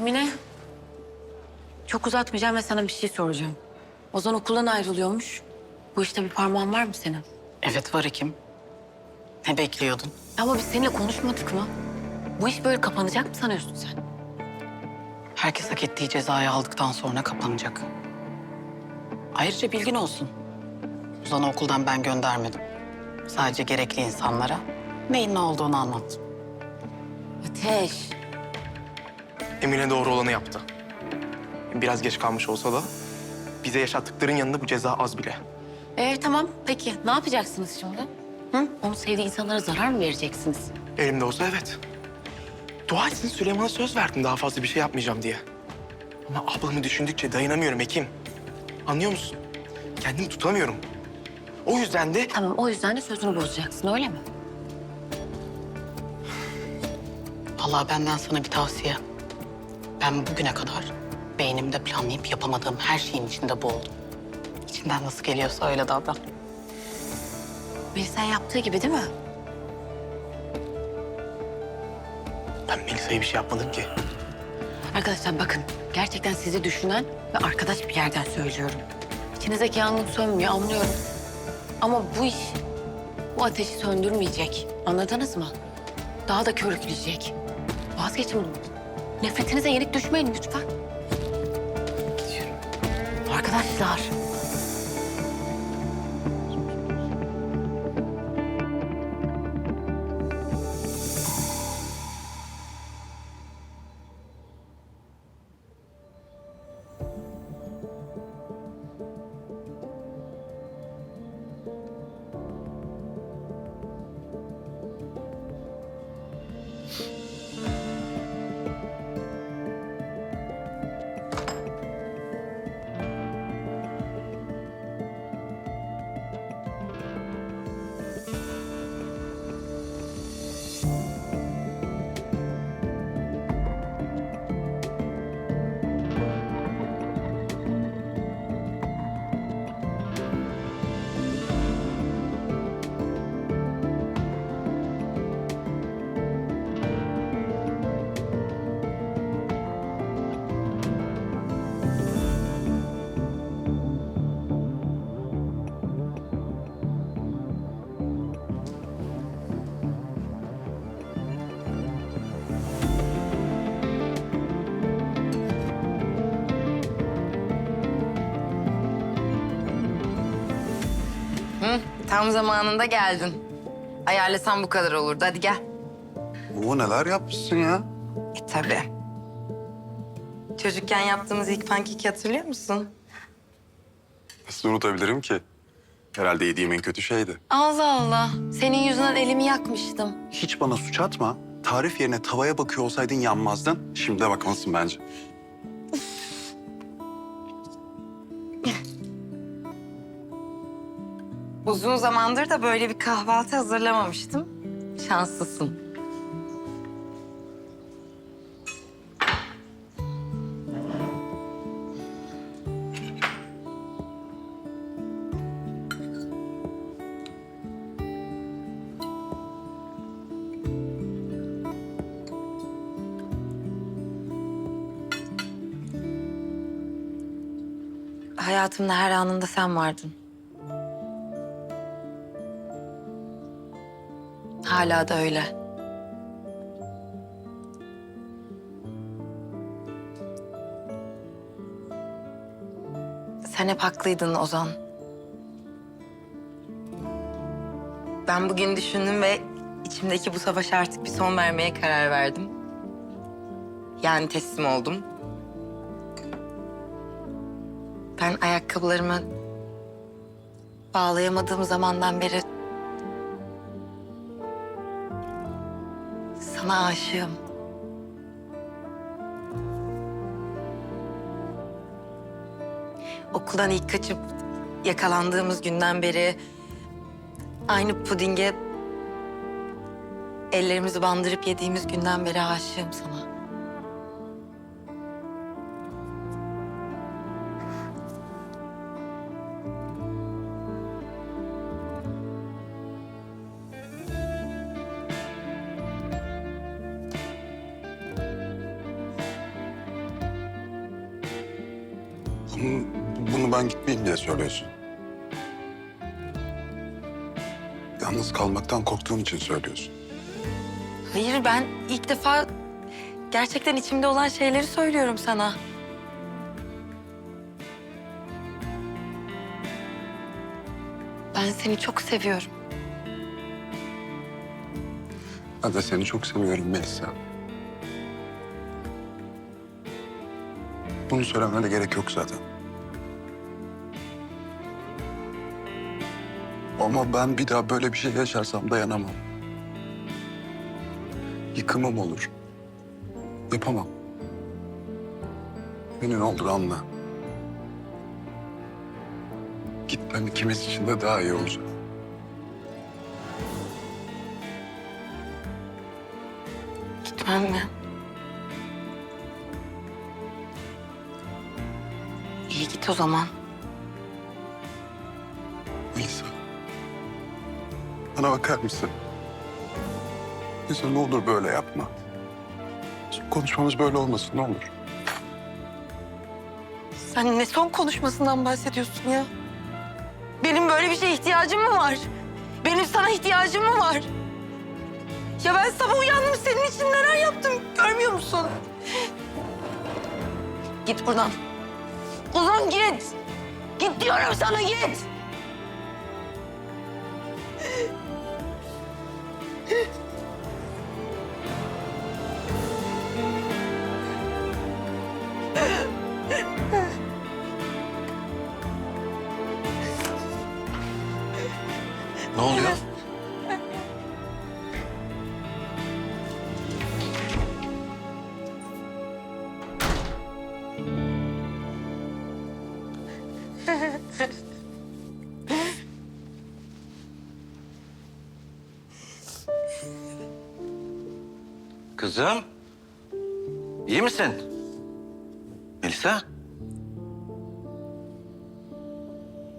Emine. Çok uzatmayacağım ve sana bir şey soracağım. Ozan okuldan ayrılıyormuş. Bu işte bir parmağın var mı senin? Evet var Ekim. Ne bekliyordun? Ama biz seninle konuşmadık mı? Bu iş böyle kapanacak mı sanıyorsun sen? Herkes hak ettiği cezayı aldıktan sonra kapanacak. Ayrıca bilgin olsun. Ozan'ı okuldan ben göndermedim. Sadece gerekli insanlara neyin ne olduğunu anlattım. Ateş. Emine doğru olanı yaptı. Biraz geç kalmış olsa da bize yaşattıkların yanında bu ceza az bile. Ee tamam peki ne yapacaksınız şimdi? Hı? Onun sevdiği insanlara zarar mı vereceksiniz? Elimde olsa evet. Dua etsin Süleyman'a söz verdim daha fazla bir şey yapmayacağım diye. Ama ablamı düşündükçe dayanamıyorum Ekim. Anlıyor musun? Kendimi tutamıyorum. O yüzden de Tamam o yüzden de sözünü bozacaksın öyle mi? Vallahi benden sana bir tavsiye. Ben bugüne kadar beynimde planlayıp yapamadığım her şeyin içinde boğuldum. İçinden nasıl geliyorsa öyle davran. Melisa'ya yaptığı gibi değil mi? ben Melisa'ya bir şey yapmadım ki. Arkadaşlar bakın gerçekten sizi düşünen ve arkadaş bir yerden söylüyorum. İçinizdeki yangın sönmüyor anlıyorum. Ama bu iş bu ateşi söndürmeyecek. Anladınız mı? Daha da körükleyecek. Vazgeçin bundan. Nefretinize yenik düşmeyin lütfen. Arkadaşlar. Tam zamanında geldin. Ayarlasam bu kadar olurdu. Hadi gel. Oo neler yapmışsın ya? E tabii. Çocukken yaptığımız ilk pankeki hatırlıyor musun? Nasıl unutabilirim ki? Herhalde yediğim en kötü şeydi. Allah Allah. Senin yüzünden elimi yakmıştım. Hiç bana suç atma. Tarif yerine tavaya bakıyor olsaydın yanmazdın. Şimdi de bakmalısın bence. Uzun zamandır da böyle bir kahvaltı hazırlamamıştım. Şanslısın. Hayatımda her anında sen vardın. Hala da öyle. Sen hep haklıydın Ozan. Ben bugün düşündüm ve içimdeki bu savaşa artık bir son vermeye karar verdim. Yani teslim oldum. Ben ayakkabılarımı bağlayamadığım zamandan beri Sana aşığım. Okuldan ilk kaçıp yakalandığımız günden beri aynı pudinge ellerimizi bandırıp yediğimiz günden beri aşığım sana. Bunu, bunu ben gitmeyeyim diye söylüyorsun. Yalnız kalmaktan korktuğun için söylüyorsun. Hayır ben ilk defa gerçekten içimde olan şeyleri söylüyorum sana. Ben seni çok seviyorum. Ben de seni çok seviyorum Melisa. Bunu söylemene gerek yok zaten. Ama ben bir daha böyle bir şey yaşarsam dayanamam. Yıkımım olur. Yapamam. Beni ne olur anla. Gitmem ikimiz için de daha iyi olacak. Gitmem mi? Git o zaman. Melisa. Bana bakar mısın? Melisa ne olur böyle yapma. Konuşmamız böyle olmasın ne olur. Sen ne son konuşmasından bahsediyorsun ya? Benim böyle bir şeye ihtiyacım mı var? Benim sana ihtiyacım mı var? Ya ben sabah uyandım senin için neler yaptım görmüyor musun? Git buradan. Uzun git. Git diyorum sana git. Ne oluyor? Kızım. iyi misin? Melisa.